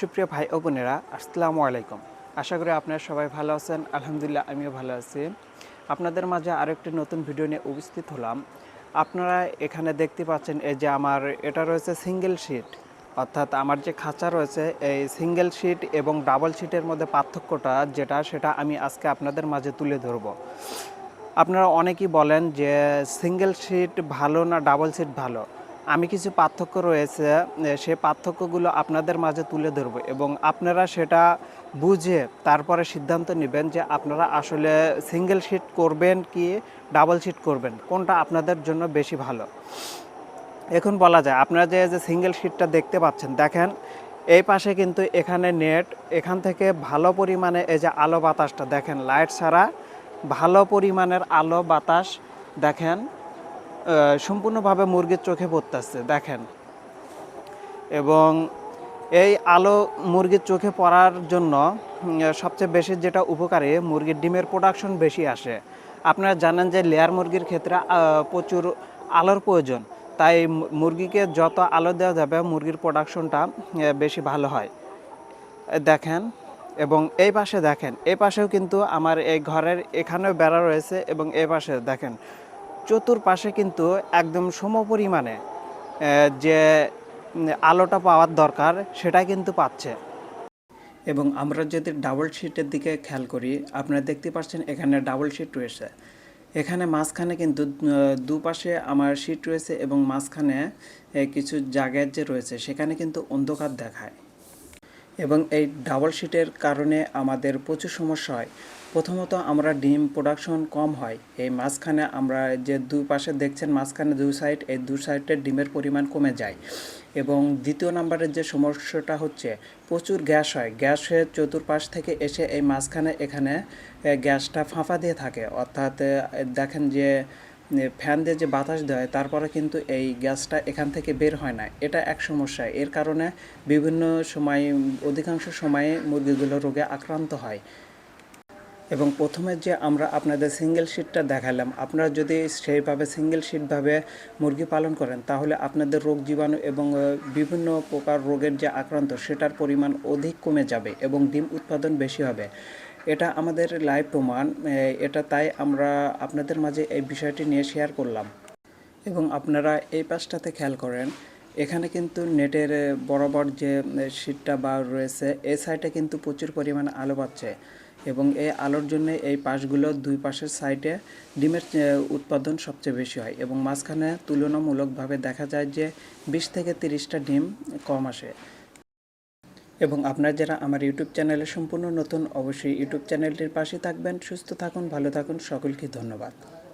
সুপ্রিয় ভাই ও বোনেরা, আসসালামু আলাইকুম। আশা করি আপনারা সবাই ভালো আছেন। আলহামদুলিল্লাহ, আমিও ভালো আছি। আপনাদের মাঝে আরেকটি নতুন ভিডিও নিয়ে উপস্থিত হলাম। আপনারা এখানে দেখতে পাচ্ছেন এই যে আমার, এটা রয়েছে সিঙ্গেল শিট। অর্থাৎ আমার যে খাঁচা রয়েছে, এই সিঙ্গেল শিট এবং ডাবল শিটের মধ্যে পার্থক্যটা যেটা, সেটা আমি আজকে আপনাদের মাঝে তুলে ধরবো। আপনারা অনেকেই বলেন যে সিঙ্গেল সিট ভালো না, ডাবল সিট ভালো। আমি কিছু পার্থক্য রয়েছে সে পার্থক্যগুলো আপনাদের মাঝে তুলে ধরবো এবং আপনারা সেটা বুঝে তারপরে সিদ্ধান্ত নেবেন যে আপনারা আসলে সিঙ্গেল শিট করবেন কি ডাবল শিট করবেন, কোনটা আপনাদের জন্য বেশি ভালো। এখন বলা যায়, আপনারা যে যে সিঙ্গেল শিটটা দেখতে পাচ্ছেন, দেখেন এই পাশে কিন্তু এখানে নেট এখান থেকে ভালো পরিমাণে এই যে আলো বাতাসটা, দেখেন লাইট ছাড়া ভালো পরিমাণের আলো বাতাস, দেখেন সম্পূর্ণভাবে মুরগির চোখে পড়তেছে, দেখেন। এবং এই আলো মুরগির চোখে পড়ার জন্য সবচেয়ে বেশি যেটা উপকারী, মুরগির ডিমের প্রোডাকশন বেশি আসে। আপনারা জানেন যে লেয়ার মুরগির ক্ষেত্রে প্রচুর আলোর প্রয়োজন। তাই মুরগিকে যত আলো দেওয়া যাবে, মুরগির প্রোডাকশনটা বেশি ভালো হয়। দেখেন, এবং এই পাশে দেখেন, এই পাশেও কিন্তু আমার এই ঘরের এখানেও বেড়া রয়েছে, এবং এই পাশে দেখেন চতুর্পাশে কিন্তু একদম সম পরিমাণে যে আলোটা পাওয়ার দরকার সেটা কিন্তু পাচ্ছে। এবং আমরা যদি ডাবল শিটের দিকে খেয়াল করি, আপনারা দেখতে পাচ্ছেন এখানে ডাবল শিট রয়েছে। এখানে মাঝখানে কিন্তু দুপাশে আমার শিট রয়েছে এবং মাঝখানে কিছু জায়গায় যে রয়েছে, সেখানে কিন্তু অন্ধকার দেখায়। এবং এই ডাবল শিটের কারণে আমাদের প্রচুর সমস্যা হয়। প্রথমত আমরা ডিম প্রোডাকশন কম হয়। এই মাঝখানে আমরা যে দুই পাশে দেখছেন, মাঝখানে দুই সাইড এই দুই সাইডের ডিমের পরিমাণ কমে যায়। এবং দ্বিতীয় নাম্বারের যে সমস্যাটা হচ্ছে, প্রচুর গ্যাস হয়। গ্যাসের চতুর্পাশ থেকে এসে এই মাঝখানে এখানে গ্যাসটা ফাঁপা দিয়ে থাকে। অর্থাৎ দেখেন যে ফ্যান দিয়ে যে বাতাস দেয়, তারপরে কিন্তু এই গ্যাসটা এখান থেকে বের হয় না। এটা এক সমস্যা। এর কারণে বিভিন্ন সময়ে, অধিকাংশ সময়ে মুরগিগুলো রোগে আক্রান্ত হয়। এবং প্রথমে যে আমরা আপনাদের সিঙ্গেল শিটটা দেখালাম, আপনারা যদি সেইভাবে সিঙ্গেল শিটভাবে মুরগি পালন করেন, তাহলে আপনাদের রোগ জীবাণু এবং বিভিন্ন প্রকার রোগের যে আক্রান্ত, সেটার পরিমাণ অধিক কমে যাবে এবং ডিম উৎপাদন বেশি হবে। এটা আমাদের লাইভ প্রমাণ এটা তাই আমরা আপনাদের মাঝে এই বিষয়টি নিয়ে শেয়ার করলাম। এবং আপনারা এই পাশটাতে খেয়াল করেন, এখানে কিন্তু নেটের বরাবর যে শিটটা বা রয়েছে, এই সাইডে কিন্তু প্রচুর পরিমাণে আলো পাচ্ছে। এবং এই আলোর জন্য এই পাশগুলো দুই পাশের সাইডে ডিমের উৎপাদন সবচেয়ে বেশি হয়। এবং মাঝখানে তুলনামূলকভাবে দেখা যায় যে, বিশ থেকে তিরিশটা ডিম কম আসে। এবং আপনারা যারা আমার ইউটিউব চ্যানেলে সম্পূর্ণ নতুন, অবশ্যই ইউটিউব চ্যানেলটির পাশে থাকবেন। সুস্থ থাকুন, ভালো থাকুন। সকলকে ধন্যবাদ।